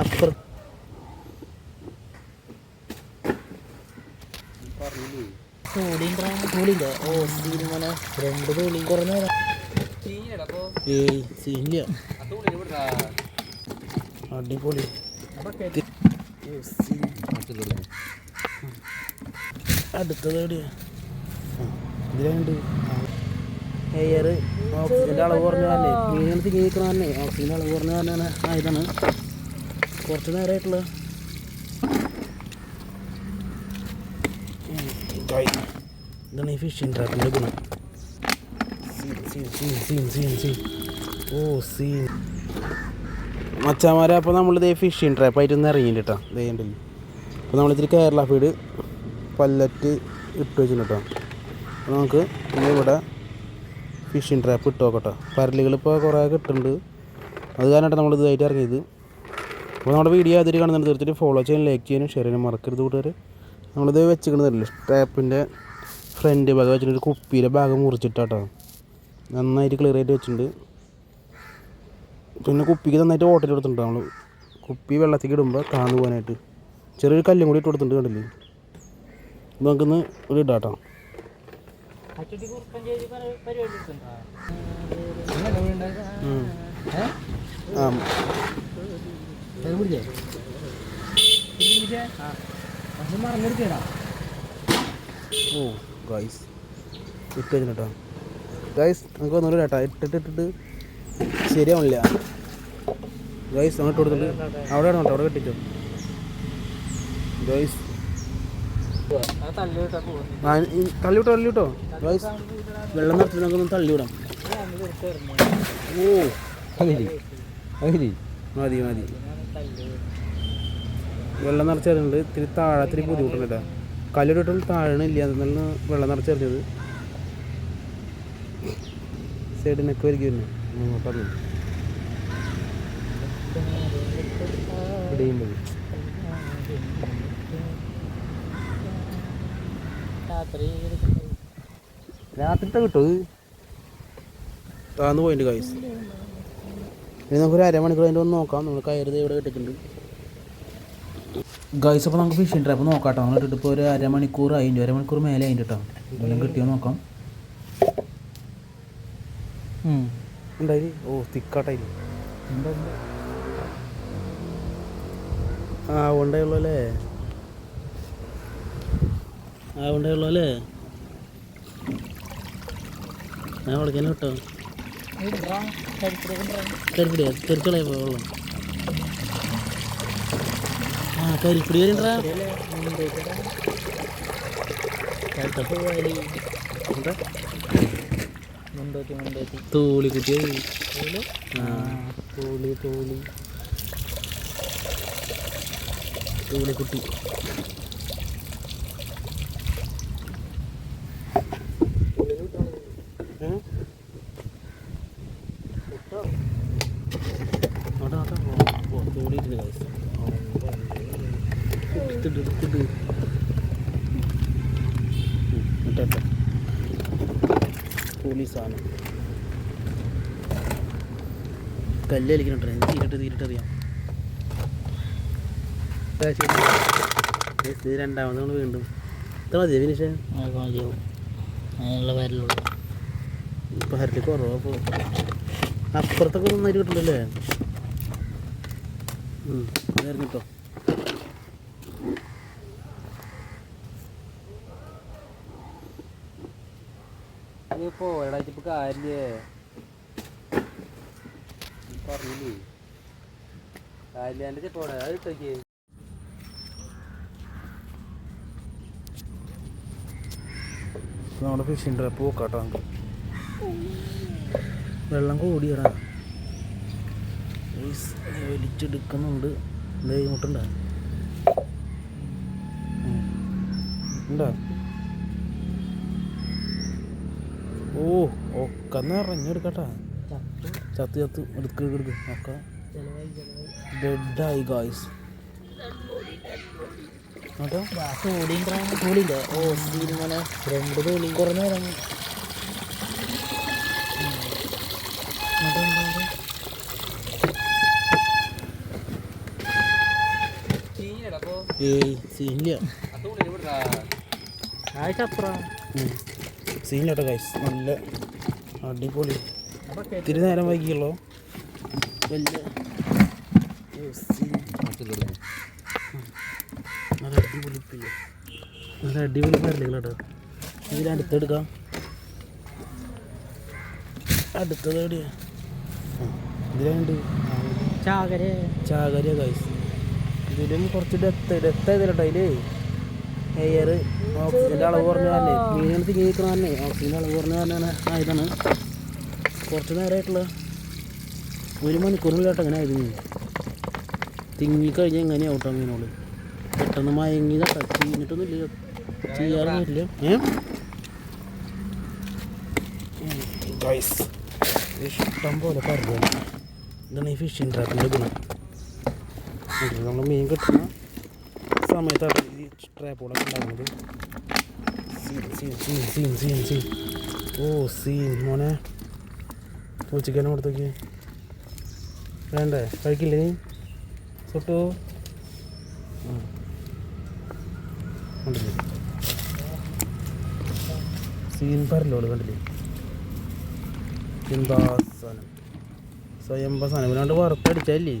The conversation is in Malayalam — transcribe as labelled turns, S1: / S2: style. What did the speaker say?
S1: അപ്പുറം. തോളിന്റെ ഓ സീൻ മോനെ രണ്ട് തോളി കുറഞ്ഞ ഏയ് സീനില്ല. അടിപൊളി. അടുത്തത് എവിടെയാ? ഇതിലുണ്ട് എയർ ഓക്സിജന്റെ അളവ് കുറഞ്ഞ തന്നെ. മീനാണ് തിങ്ങി നിൽക്കണ തന്നെ. ഓക്സിജന്റെ അളവ് കുറഞ്ഞ തന്നെ ആയതാണ്. കുറച്ച് നേരമായിട്ടുള്ള ഇതാണ് ഈ ഫിഷിംഗ് ട്രാപ്പിന്റെ ഗുണം. ഓ സീൻ മച്ചാമാരെ അപ്പോൾ നമ്മളിത് ഫിഷിംഗ് ട്രാപ്പായിട്ട് ഒന്ന് ഇറങ്ങിയിട്ട് കേട്ടോ ഇതേ ഉണ്ടല്ലോ അപ്പോൾ നമ്മളിതിൽ കേരള ഫീഡ് പല്ലറ്റ് ഇട്ട് വെച്ചിട്ടുണ്ട് കേട്ടോ അപ്പോൾ നമുക്ക് ഇവിടെ ഫിഷിംഗ് ട്രാപ്പ് ഇട്ട് നോക്കട്ടെ പരലുകൾ ഇപ്പോൾ കുറേ കിട്ടുന്നുണ്ട് അത് നമ്മൾ ഇതായിട്ട് ഇറങ്ങിയത്. അപ്പോൾ നമ്മുടെ വീഡിയോ അതിൽ കാണുന്നുണ്ട് തീർച്ചയായിട്ടും ഫോളോ ചെയ്യാൻ ലൈക്ക് ചെയ്യാനും ഷെയർ ചെയ്യാനും മറക്കരുത് കൂട്ടുകാർ നമ്മളിത് വെച്ചിരിക്കണതല്ലേ ട്രാപ്പിന്റെ ഫ്രണ്ട് ഭാഗം വെച്ചിട്ട് ഒരു കുപ്പിയിലെ ഭാഗം മുറിച്ചിട്ടാട്ടോ. നന്നായിട്ട് ക്ലിയർ ആയിട്ട് വെച്ചിട്ടുണ്ട്. പിന്നെ കുപ്പിക്ക് നന്നായിട്ട് ഓട്ടൽ കൊടുത്തിട്ടുണ്ട് നമ്മൾ കുപ്പി വെള്ളത്തേക്ക് ഇടുമ്പോൾ താന്നു പോകാനായിട്ട്. ചെറിയൊരു കല്ലും കൂടി ഇട്ട് കൊടുത്തിട്ടുണ്ട് കണ്ടില്ലേ? നമുക്കിന്ന് ഒരു ഇടാട്ടോ. ആ. ഓ ഗൈസ്. ഇട്ട് കഴിഞ്ഞിട്ടോ കേട്ടോ. ഗൈസ് നമുക്ക് ഒന്നുകൂടി കേട്ടോ. ഇട്ടിട്ട് ഇട്ടിട്ട് ശരിയാവണില്ല. ഗൈസ് അങ്ങോട്ട് കൊടുത്തിട്ട് അവിടെ അവിടെ കെട്ടിച്ചോ ഗൈസ് തള്ളിവിട്ടോ തള്ളി വിട്ടോ തള്ളി വിട്ടോ ഗൈസ് വെള്ളം നിറച്ചിട്ട് നമുക്കൊന്ന് ഓ വിടാം ഓ മതി മതി. വെള്ളം നിറച്ചറിഞ്ഞിട്ടുണ്ട്. ഇത്തിരി താഴെ ഇത്തിരി ബുദ്ധിമുട്ടുണ്ട് കേട്ടോ. കല്ലിട്ടിട്ടും താഴണില്ല വെള്ളം നിറച്ചറിഞ്ഞത്? സൈഡിനൊക്കെ വരിക വരുന്നു പറഞ്ഞു. ഇടയും രാത്രിത്തെ കിട്ടും താന്ന് പോയിട്ടുണ്ട് ഗൈസ് ഇനി നമുക്കൊരു അരമണിക്കൂർ അതിന്റെ ഒന്ന് നോക്കാം. നമ്മൾ കയറുത് ഇവിടെ കിട്ടിയിട്ടുണ്ട്? ഗൈസ് അപ്പോൾ നമുക്ക് ഫിഷിംഗ് ട്രാപ്പ് നോക്കാം കേട്ടോ നമ്മൾ ഇട്ടിട്ട് ഇപ്പോൾ ഒരു അരമണിക്കൂർ അതിന്റെ അരമണിക്കൂർ മേലെ അതിന്റെ കേട്ടോ എന്തെങ്കിലും കിട്ടിയോ നോക്കാം. ഉണ്ടായി ഓ തിക്കാട്ടായി. ആ ഉണ്ടായുള്ളൂ അല്ലേ? ആ ഉള്ളു അല്ലേ? ഞാൻ വിളിക്കാൻ കേട്ടോ കരിപ്പിടിയാ കരിക്കളയ വെള്ളം ആ കരിപ്പിടി വരണ്ടാ തോളി കുട്ടിയായി തോളി തോളി. തോളി കുട്ടി ഏ? അവിടെ അവിടെ guys. എടുത്തിട്ട് എടുത്തിട്ട് ഇട്ടെ കല്ല് കളിക്കണുണ്ടോ തീരിട്ട് തീരിട്ട് അറിയാം. ആ, ശരി. Guys, ഇത് രണ്ടാമത് നമ്മൾ വീണ്ടും. ഇത്ര മതിയോ ഫിനിഷ്
S2: അതിനുള്ള വരലുള്ളൂ.
S1: ഇപ്പം ഹരട്ടി കുറവാ അപ്പോൾ അപ്പുറത്തൊക്കെ നന്നായിട്ട് കിട്ടുന്നുണ്ടല്ലേ അതായിരുന്നു കേട്ടോ
S2: ഇപ്പോ എടാ ഇപ്പൊ കാര്യേ പറഞ്ഞില്ലേ കാര്യാന്റെ ചെപ്പോടെ അത് ഇട്ടോക്കേ
S1: നമ്മുടെ ട്രാപ്പ് പോക്കാട്ടോ. വെള്ളം കൂടിയടാ. ഗയ്സ്, വലിച്ചെടുക്കുന്നുണ്ട് എന്താ മുട്ടുണ്ടോ ഉണ്ടോ? ഓ ഒക്കെ നിറഞ്ഞെടുക്കട്ടാ ചത്ത്. ചത്ത് എടുക്ക എടുക്ക ഒക്കെ ഡെഡായി ഗായ്സ് ഓ സീൻ മോനെ. രണ്ട് തോളി കുറഞ്ഞ സീനില്ല. സീനില്ല ഗൈസ് നല്ല അടിപൊളി. ഇത്തിരി നേരം വൈകിയുള്ളോ? വലിയ. നല്ല അടിപൊളി നല്ല അടിപൊളി പരലുകൾ കേട്ടോ. ഇതിൽ അടുത്തെടുക്കാം അടുത്തത് എവിടെയാ? ഇതിലുണ്ട്
S2: ചാകര.
S1: ചാകര ഗൈസ് ഇതിലും കുറച്ച് ഡെത്ത് ഡെത്ത് ആയതല്ലോ അതിൽ. എയർ ഓക്സിജന്റെ അളവ് കുറഞ്ഞ തന്നെ. മീനുകൾ ജീവിക്കണ തന്നെ. ഓക്സിജന്റെ അളവ് കുറഞ്ഞ തന്നെ ആയതാണ്. കുറച്ച് നേരമായിട്ടുള്ള ഒരു മണിക്കൂറിനുള്ള കേട്ടോ അങ്ങനെ ആയിരുന്നു മീൻ തിങ്ങിക്കഴിഞ്ഞാൽ എങ്ങനെയാവും കേട്ടോ മീനോട് പെട്ടെന്ന് മയങ്ങി കേട്ടോ ചീഞ്ഞിട്ടൊന്നും ഇല്ല. ചെയ്യാറൊന്നും ഇല്ല ഏ ഇഷ്ടം പോലെ പറഞ്ഞു ഇതാണ് ഈ ഫിഷിംഗ് ട്രാപ്പിന്റെ ഗുണം. നമ്മൾ മീൻ കിട്ടുന്ന സമയത്താണ് ഈ ട്രാപ്പുകളൊക്കെ ഉണ്ടാകുന്നത് സീൻ സീൻ സീൻ സീൻ ഓ സീൻ മോനെ. പൂച്ചക്കാനും കൊടുത്തേക്ക് വേണ്ടേ? കഴിക്കില്ലേ നീ? സുട്ടു. കണ്ടില്ലേ? സീൻ പറഞ്ഞോളൂ കണ്ടില്ലേ? എന്താ സാധനം? സ്വയം സാധനം. ഇവനാണ്ട് വറുത്തടിച്ചല്ലേ